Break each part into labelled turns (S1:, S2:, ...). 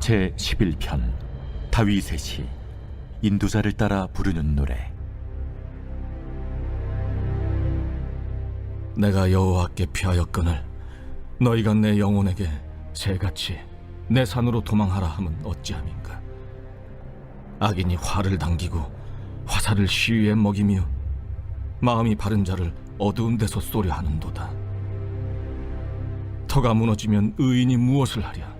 S1: 제 11편 다윗의 시 인도자를 따라 부르는 노래.
S2: 내가 여호와께 피하였거늘 너희가 내 영혼에게 새같이 내 산으로 도망하라 함은 어찌함인가? 악인이 활을 당기고 화살을 시위에 먹이며 마음이 바른 자를 어두운 데서 쏘려 하는도다. 터가 무너지면 의인이 무엇을 하랴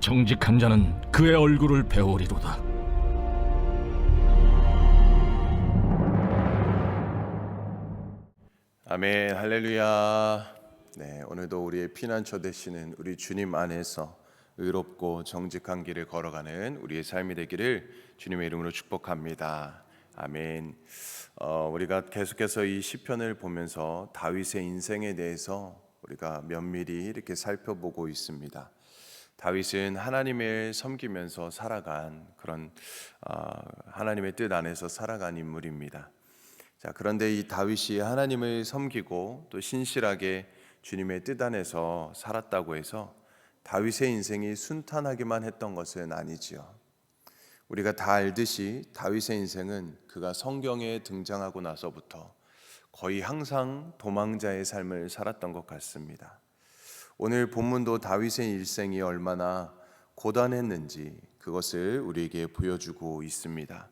S2: 정직한 자는 그의 얼굴을 배우리로다.
S3: 아멘 할렐루야. 네, 오늘도 우리의 피난처 되시는 우리 주님 안에서 의롭고 정직한 길을 걸어가는 우리의 삶이 되기를 주님의 이름으로 축복합니다. 아멘. 어, 우리가 계속해서 이 시편을 보면서 다윗의 인생에 대해서 우리가 면밀히 이렇게 살펴보고 있습니다. 다윗은 하나님을 섬기면서 살아간 그런 어, 하나님의 뜻 안에서 살아간 인물입니다. 자, 그런데 이 다윗이 하나님을 섬기고 또 신실하게 주님의 뜻 안에서 살았다고 해서 다윗의 인생이 순탄하기만 했던 것은 아니지요. 우리가 다 알듯이 다윗의 인생은 그가 성경에 등장하고 나서부터 거의 항상 도망자의 삶을 살았던 것 같습니다. 오늘 본문도 다윗의 일생이 얼마나 고단했는지 그것을 우리에게 보여주고 있습니다.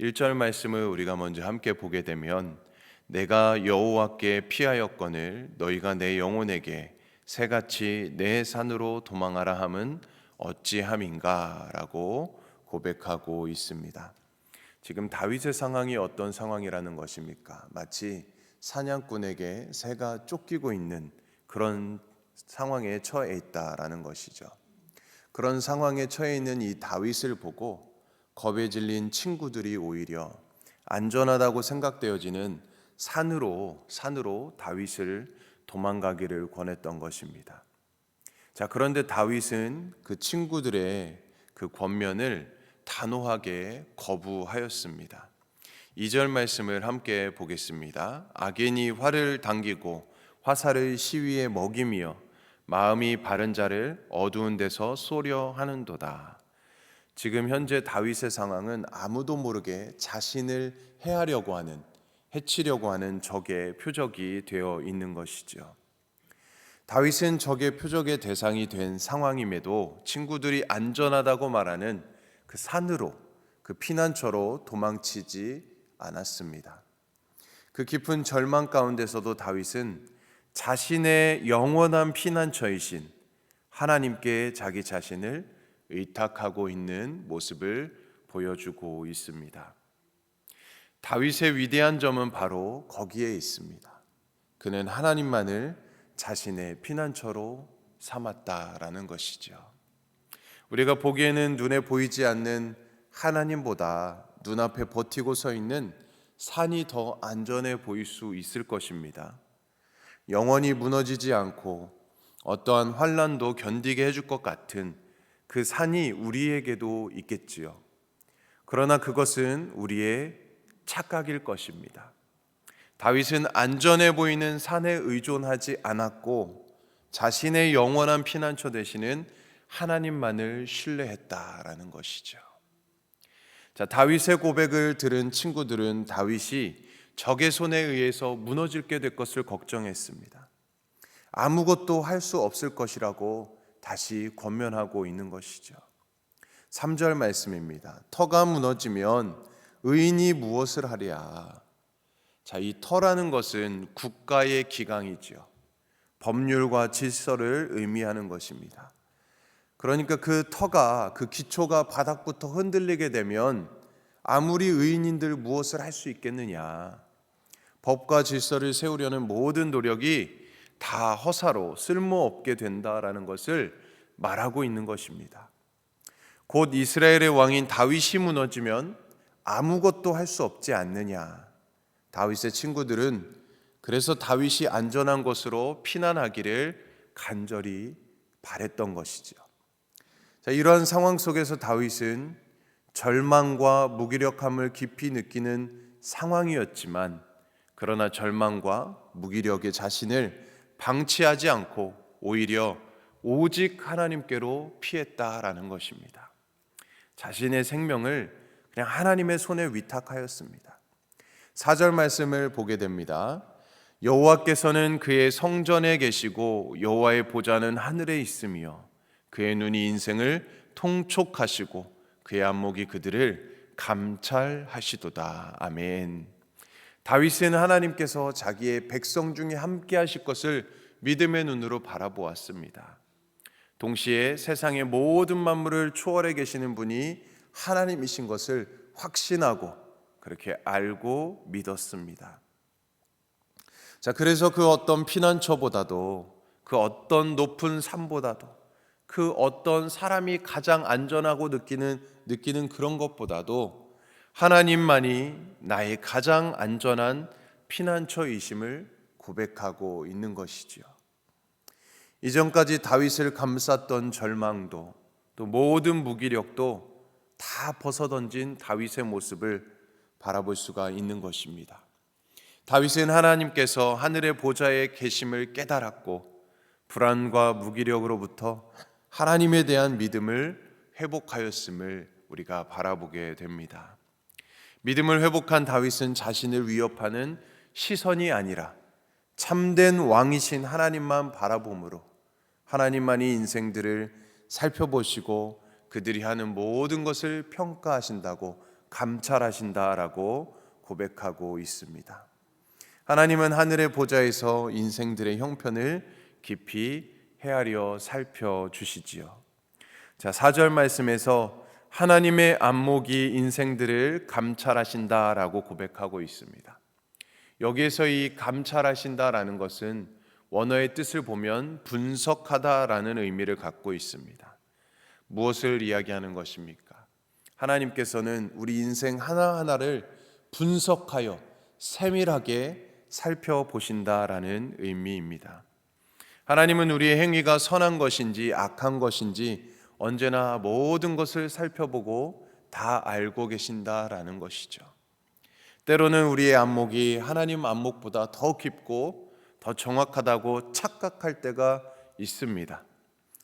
S3: 1절 말씀을 우리가 먼저 함께 보게 되면 내가 여호와께 피하였거늘 너희가 내 영혼에게 새같이 내 산으로 도망하라 함은 어찌함인가라고 고백하고 있습니다. 지금 다윗의 상황이 어떤 상황이라는 것입니까? 마치 사냥꾼에게 새가 쫓기고 있는 그런 상황에 처해 있다라는 것이죠. 그런 상황에 처해 있는 이 다윗을 보고 겁에 질린 친구들이 오히려 안전하다고 생각되어지는 산으로 산으로 다윗을 도망가기를 권했던 것입니다. 자, 그런데 다윗은 그 친구들의 그 권면을 단호하게 거부하였습니다. 2절 말씀을 함께 보겠습니다. 악인이 활을 당기고 화살을 시위에 먹이며 마음이 바른 자를 어두운 데서 쏘려 하는도다. 지금 현재 다윗의 상황은 아무도 모르게 자신을 해하려고 하는 해치려고 하는 적의 표적이 되어 있는 것이죠. 다윗은 적의 표적의 대상이 된 상황임에도 친구들이 안전하다고 말하는 그 산으로 그 피난처로 도망치지 않았습니다. 그 깊은 절망 가운데서도 다윗은 자신의 영원한 피난처이신 하나님께 자기 자신을 의탁하고 있는 모습을 보여주고 있습니다. 다윗의 위대한 점은 바로 거기에 있습니다. 그는 하나님만을 자신의 피난처로 삼았다라는 것이죠. 우리가 보기에는 눈에 보이지 않는 하나님보다 눈앞에 버티고 서 있는 산이 더 안전해 보일 수 있을 것입니다. 영원히 무너지지 않고 어떠한 환란도 견디게 해줄 것 같은 그 산이 우리에게도 있겠지요. 그러나 그것은 우리의 착각일 것입니다. 다윗은 안전해 보이는 산에 의존하지 않았고 자신의 영원한 피난처 되시는 하나님만을 신뢰했다라는 것이죠. 자, 다윗의 고백을 들은 친구들은 다윗이 적의 손에 의해서 무너질게 될 것을 걱정했습니다. 아무것도 할 수 없을 것이라고 다시 권면하고 있는 것이죠. 3절 말씀입니다. 터가 무너지면 의인이 무엇을 하랴? 자, 이 터라는 것은 국가의 기강이지요. 법률과 질서를 의미하는 것입니다. 그러니까 그 터가 그 기초가 바닥부터 흔들리게 되면 아무리 의인인들 무엇을 할 수 있겠느냐? 법과 질서를 세우려는 모든 노력이 다 허사로 쓸모없게 된다라는 것을 말하고 있는 것입니다. 곧 이스라엘의 왕인 다윗이 무너지면 아무것도 할 수 없지 않느냐. 다윗의 친구들은 그래서 다윗이 안전한 곳으로 피난하기를 간절히 바랬던 것이죠. 자, 이러한 상황 속에서 다윗은 절망과 무기력함을 깊이 느끼는 상황이었지만 그러나 절망과 무기력의 자신을 방치하지 않고 오히려 오직 하나님께로 피했다라는 것입니다. 자신의 생명을 그냥 하나님의 손에 위탁하였습니다. 4절 말씀을 보게 됩니다. 여호와께서는 그의 성전에 계시고 여호와의 보좌는 하늘에 있으며 그의 눈이 인생을 통촉하시고 그의 안목이 그들을 감찰하시도다. 아멘. 다윗은 하나님께서 자기의 백성 중에 함께 하실 것을 믿음의 눈으로 바라보았습니다. 동시에 세상의 모든 만물을 초월해 계시는 분이 하나님이신 것을 확신하고 그렇게 알고 믿었습니다. 자, 그래서 그 어떤 피난처보다도 그 어떤 높은 산보다도 그 어떤 사람이 가장 안전하고 느끼는 느끼는 그런 것보다도 하나님만이 나의 가장 안전한 피난처이심을 고백하고 있는 것이지요. 이전까지 다윗을 감쌌던 절망도 또 모든 무기력도 다 벗어던진 다윗의 모습을 바라볼 수가 있는 것입니다. 다윗은 하나님께서 하늘의 보좌에 계심을 깨달았고 불안과 무기력으로부터 하나님에 대한 믿음을 회복하였음을 우리가 바라보게 됩니다. 믿음을 회복한 다윗은 자신을 위협하는 시선이 아니라 참된 왕이신 하나님만 바라봄으로 하나님만이 인생들을 살펴보시고 그들이 하는 모든 것을 평가하신다고 감찰하신다라고 고백하고 있습니다. 하나님은 하늘의 보좌에서 인생들의 형편을 깊이 헤아려 살펴 주시지요. 자, 4절 말씀에서 하나님의 안목이 인생들을 감찰하신다라고 고백하고 있습니다. 여기에서 이 감찰하신다라는 것은 원어의 뜻을 보면 분석하다라는 의미를 갖고 있습니다. 무엇을 이야기하는 것입니까? 하나님께서는 우리 인생 하나하나를 분석하여 세밀하게 살펴보신다라는 의미입니다. 하나님은 우리의 행위가 선한 것인지 악한 것인지 언제나 모든 것을 살펴보고 다 알고 계신다라는 것이죠. 때로는 우리의 안목이 하나님 안목보다 더 깊고 더 정확하다고 착각할 때가 있습니다.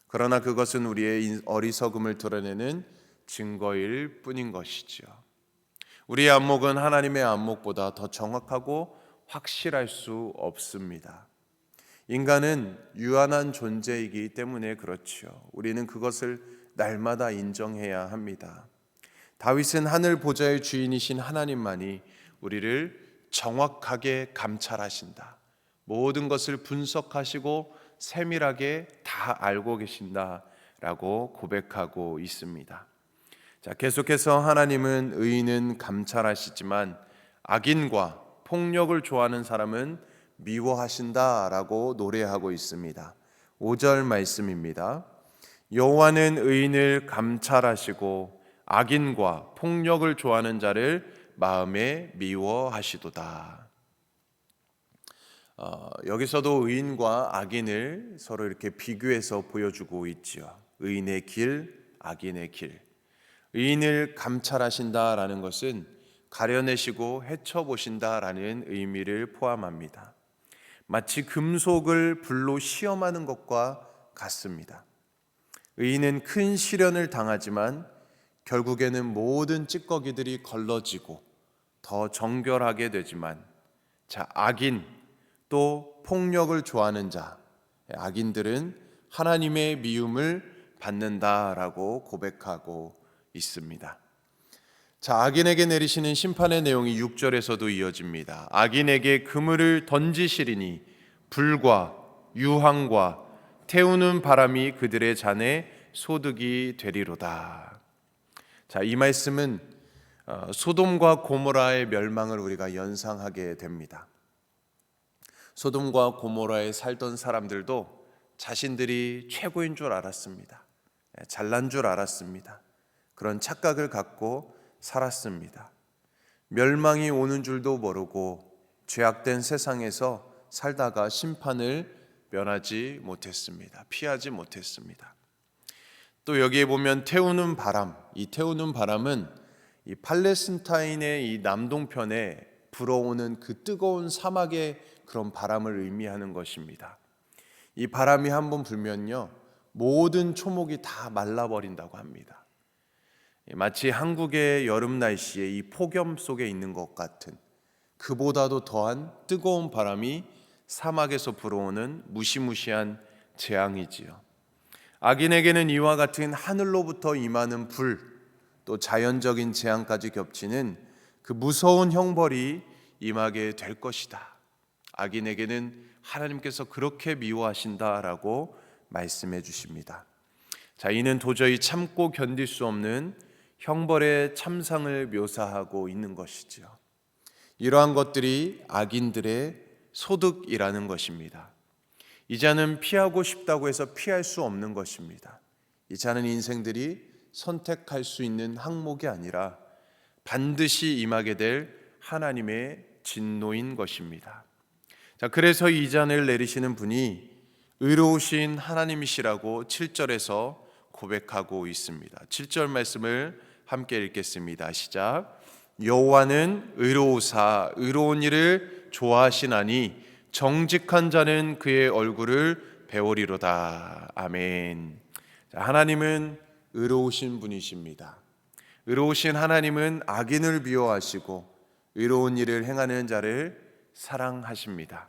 S3: 그러나 그것은 우리의 어리석음을 드러내는 증거일 뿐인 것이지요. 우리의 안목은 하나님의 안목보다 더 정확하고 확실할 수 없습니다. 인간은 유한한 존재이기 때문에 그렇지요. 우리는 그것을 날마다 인정해야 합니다. 다윗은 하늘 보좌의 주인이신 하나님만이 우리를 정확하게 감찰하신다. 모든 것을 분석하시고 세밀하게 다 알고 계신다라고 고백하고 있습니다. 자, 계속해서 하나님은 의인은 감찰하시지만 악인과 폭력을 좋아하는 사람은 미워하신다라고 노래하고 있습니다. 5절 말씀입니다. 여호와는 의인을 감찰하시고 악인과 폭력을 좋아하는 자를 마음에 미워하시도다. 어, 여기서도 의인과 악인을 서로 이렇게 비교해서 보여주고 있지요. 의인의 길, 악인의 길. 의인을 감찰하신다라는 것은 가려내시고 헤쳐보신다라는 의미를 포함합니다. 마치 금속을 불로 시험하는 것과 같습니다. 의인은 큰 시련을 당하지만 결국에는 모든 찌꺼기들이 걸러지고 더 정결하게 되지만 자 악인 또 폭력을 좋아하는 자 악인들은 하나님의 미움을 받는다라고 고백하고 있습니다. 자, 악인에게 내리시는 심판의 내용이 6절에서도 이어집니다. 악인에게 그물을 던지시리니 불과 유황과 태우는 바람이 그들의 잔에 소득이 되리로다. 자, 이 말씀은 어, 소돔과 고모라의 멸망을 우리가 연상하게 됩니다. 소돔과 고모라에 살던 사람들도 자신들이 최고인 줄 알았습니다. 잘난 줄 알았습니다. 그런 착각을 갖고 살았습니다. 멸망이 오는 줄도 모르고 죄악된 세상에서 살다가 심판을 면하지 못했습니다. 피하지 못했습니다. 또 여기에 보면 태우는 바람, 이 태우는 바람은 이 팔레스타인의 이 남동편에 불어오는 그 뜨거운 사막의 그런 바람을 의미하는 것입니다. 이 바람이 한번 불면요, 모든 초목이 다 말라버린다고 합니다. 마치 한국의 여름 날씨에 이 폭염 속에 있는 것 같은 그보다도 더한 뜨거운 바람이 사막에서 불어오는 무시무시한 재앙이지요. 악인에게는 이와 같은 하늘로부터 임하는 불, 또 자연적인 재앙까지 겹치는 그 무서운 형벌이 임하게 될 것이다. 악인에게는 하나님께서 그렇게 미워하신다라고 말씀해 주십니다. 자, 이는 도저히 참고 견딜 수 없는 형벌의 참상을 묘사하고 있는 것이지요. 이러한 것들이 악인들의 소득이라는 것입니다. 이 자는 피하고 싶다고 해서 피할 수 없는 것입니다. 이 자는 인생들이 선택할 수 있는 항목이 아니라 반드시 임하게 될 하나님의 진노인 것입니다. 자, 그래서 이 잔을 내리시는 분이 의로우신 하나님이시라고 7절에서 고백하고 있습니다. 7절 말씀을 함께 읽겠습니다. 시작. 여호와는 의로우사 의로운 일을 좋아하시나니 정직한 자는 그의 얼굴을 배우리로다. 아멘. 자, 하나님은 의로우신 분이십니다. 의로우신 하나님은 악인을 미워하시고 의로운 일을 행하는 자를 사랑하십니다.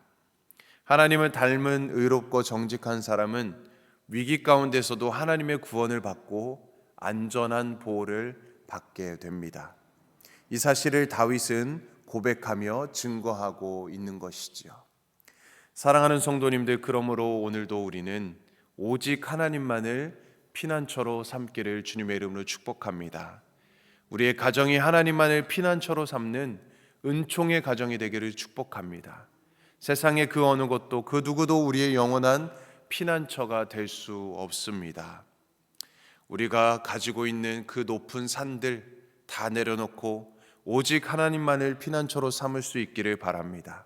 S3: 하나님을 닮은 의롭고 정직한 사람은 위기 가운데서도 하나님의 구원을 받고 안전한 보호를 받게 됩니다. 이 사실을 다윗은 고백하며 증거하고 있는 것이지요. 사랑하는 성도님들, 그러므로 오늘도 우리는 오직 하나님만을 피난처로 삼기를 주님의 이름으로 축복합니다. 우리의 가정이 하나님만을 피난처로 삼는 은총의 가정이 되기를 축복합니다. 세상의 그 어느 것도 그 누구도 우리의 영원한 피난처가 될 수 없습니다. 우리가 가지고 있는 그 높은 산들 다 내려놓고 오직 하나님만을 피난처로 삼을 수 있기를 바랍니다.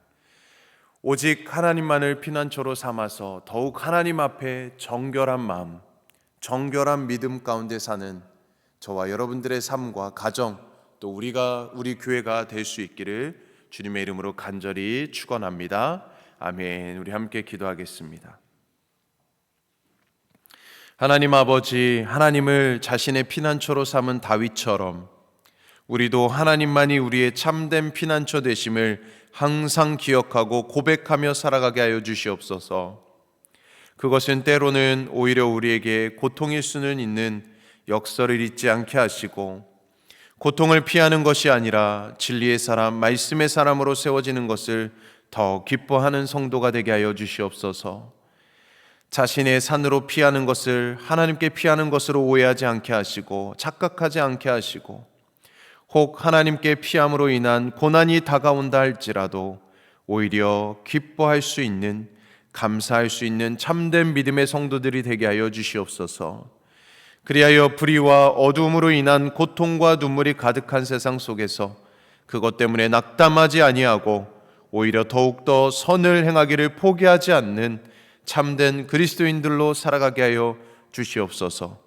S3: 오직 하나님만을 피난처로 삼아서 더욱 하나님 앞에 정결한 마음, 정결한 믿음 가운데 사는 저와 여러분들의 삶과 가정 또 우리가 우리 교회가 될 수 있기를 주님의 이름으로 간절히 축원합니다. 아멘. 우리 함께 기도하겠습니다. 하나님 아버지, 하나님을 자신의 피난처로 삼은 다윗처럼 우리도 하나님만이 우리의 참된 피난처 되심을 항상 기억하고 고백하며 살아가게 하여 주시옵소서. 그것은 때로는 오히려 우리에게 고통일 수는 있는 역설을 잊지 않게 하시고 고통을 피하는 것이 아니라 진리의 사람, 말씀의 사람으로 세워지는 것을 더 기뻐하는 성도가 되게 하여 주시옵소서. 자신의 산으로 피하는 것을 하나님께 피하는 것으로 오해하지 않게 하시고 착각하지 않게 하시고 혹 하나님께 피함으로 인한 고난이 다가온다 할지라도 오히려 기뻐할 수 있는 감사할 수 있는 참된 믿음의 성도들이 되게 하여 주시옵소서. 그리하여 불의와 어두움으로 인한 고통과 눈물이 가득한 세상 속에서 그것 때문에 낙담하지 아니하고 오히려 더욱더 선을 행하기를 포기하지 않는 참된 그리스도인들로 살아가게 하여 주시옵소서.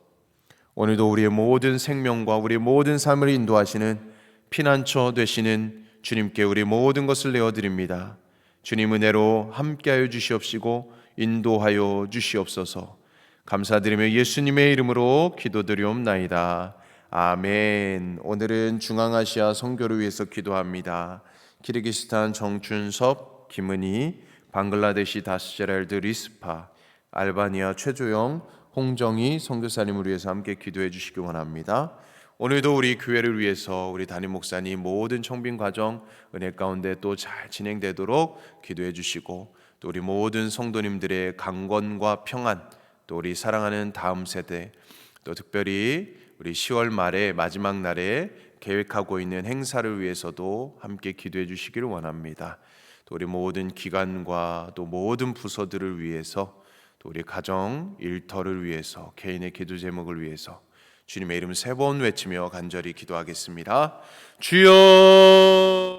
S3: 오늘도 우리의 모든 생명과 우리 모든 삶을 인도하시는 피난처 되시는 주님께 우리 모든 것을 내어 드립니다. 주님 은혜로 함께하여 주시옵시고 인도하여 주시옵소서. 감사드리며 예수님의 이름으로 기도드리옵나이다. 아멘. 오늘은 중앙아시아 선교를 위해서 기도합니다. 키르기스탄 정춘섭, 김은희, 방글라데시 다스제랄드 리스파, 알바니아 최조영, 홍정희 선교사님을 위해서 함께 기도해 주시기 원합니다. 오늘도 우리 교회를 위해서 우리 담임 목사님 모든 청빙 과정 은혜 가운데 또 잘 진행되도록 기도해 주시고 또 우리 모든 성도님들의 강건과 평안 또 우리 사랑하는 다음 세대 또 특별히 우리 10월 말에 마지막 날에 계획하고 있는 행사를 위해서도 함께 기도해 주시기를 원합니다. 또 우리 모든 기관과 또 모든 부서들을 위해서 또 우리 가정 일터를 위해서 개인의 기도 제목을 위해서 주님의 이름 세 번 외치며 간절히 기도하겠습니다. 주여